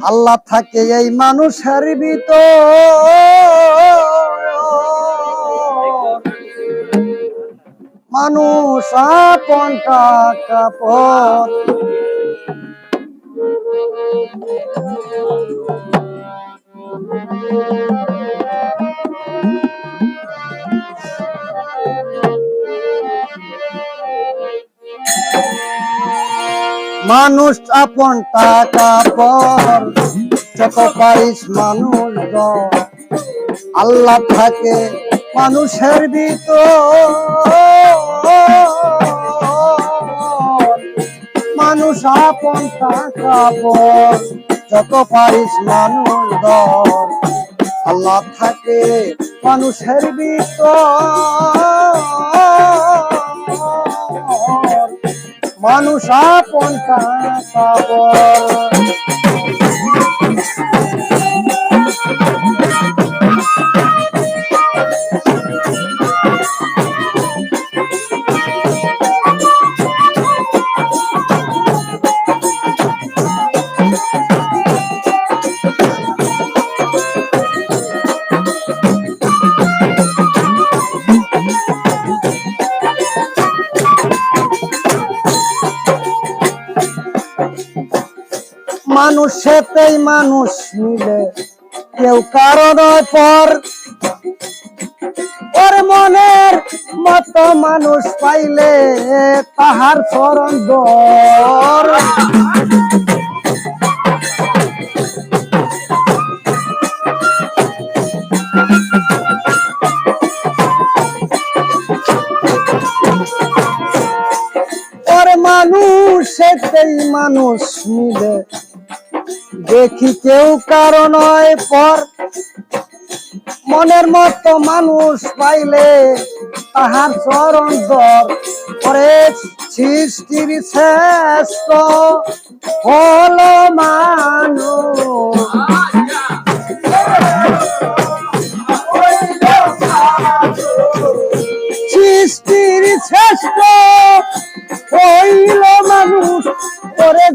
আল্লাহ থাকে এই মানুষের ভিতর। মানুষ আপন টাকা পর মানুষ আপন টাকা পর, যত পারিস মানুষ। আল্লাহ থাকে মানুষের ভিতর। মানুষ আপন টাকা পর, যত পারিস মানুষ আল্লাহ থাকে মানুষের ভিতর। মানুষ আপন টাকা মানুষেতেই মানুষ মিলে। কেউ কারণ পর। ওর মনের মতো মানুষ পাইলে তাহার চরণ দর। ওর মানুষেতেই মানুষ মিলে। দেখি কেউ কারণ পর। মনের মতো মানুষ পাইলে তাহার চরণ দর। পরে সৃষ্টির শ্রেষ্ঠ হল মানুষ।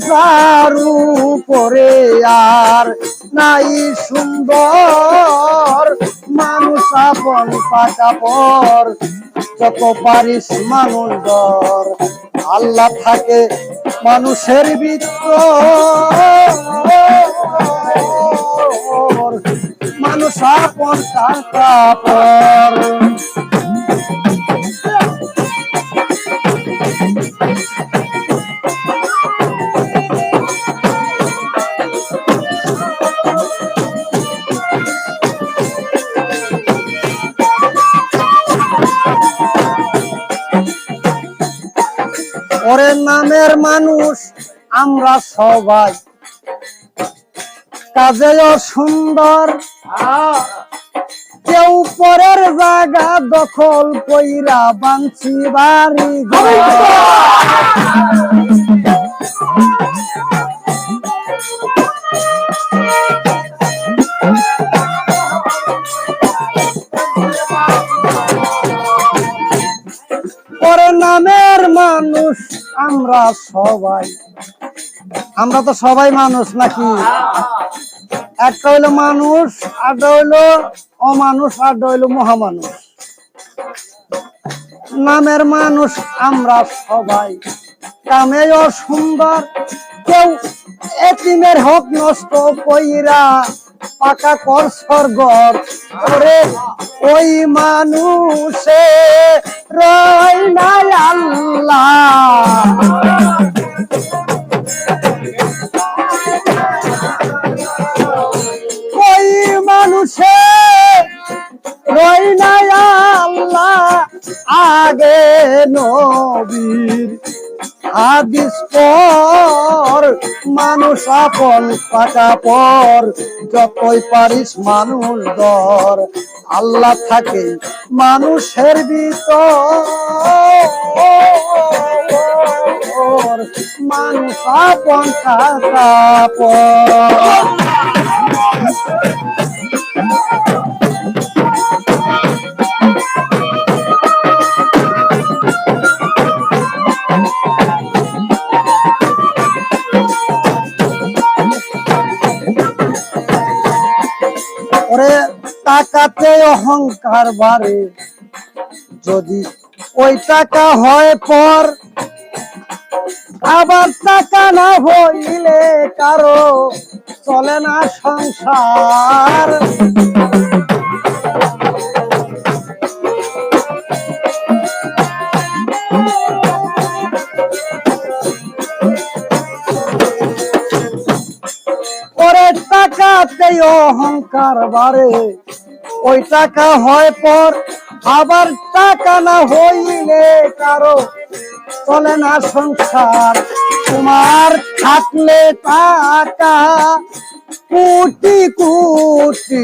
যারু পরে আর নাই সুন্দর। মানুষ আপন পাকা পর যত পারিস মানুষ দর আল্লাহ থাকে মানুষের ভিতর। মানুষ আপন টাকা নামের মানুষ আমরা সবাই। কাজেও সুন্দর কেউ পরের জায়গা দখল কইরা বাঞ্চি বাড়ি আমরা সবাই। আমরা তো সবাই মানুষ নাকি? একটা হইল মানুষ, আরটা হইল অমানুষ, আরটা হইল মহামানুষ। নামের মানুষ আমরা সবাই। কামেও সুন্দর কেউ এতিমের হক নষ্ট কইরা পাকা কর স্বর্গর ওরে, ওই মানুষে রয় নাই আগে নবীর হাদিস পর, মানুষ আপন পাকা পর, যতই পারিস মানুষ দর আল্লাহ থাকে মানুষের ভিতর। মানুষ আপন পাকা পর। টাকাতে অহংকার বাড়ে। যদি ওই টাকা হয় পর, আবার টাকা না হইলে কারও চলে না সংসার। টাকাতে অহংকার বাড়ে। ওই টাকা হয় পর, আবার টাকা না হইলে কারও চলে না সংসার। তোমার থাকলে টাকা কোটি কোটি।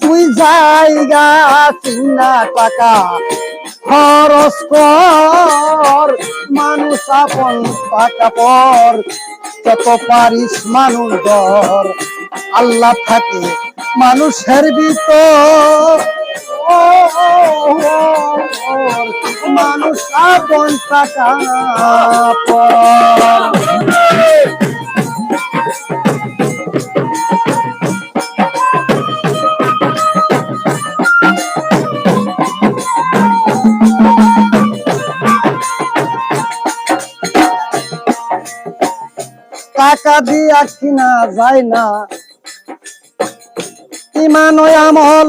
তুই জায়গা চিন্না টাকা। খরচ কর, মানুষ আপন টাকা পর। যত পারিস মানুষ দর আল্লাহ থাকে মানুষের ভিতর। মানুষ আপন টাকা পর। দিয়া কিনা যায় না। ইমান আমল।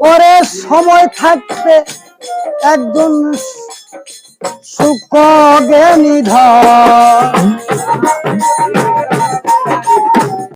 ওরে সময় থাকতে একজন সুখ জ্ঞানী ধর।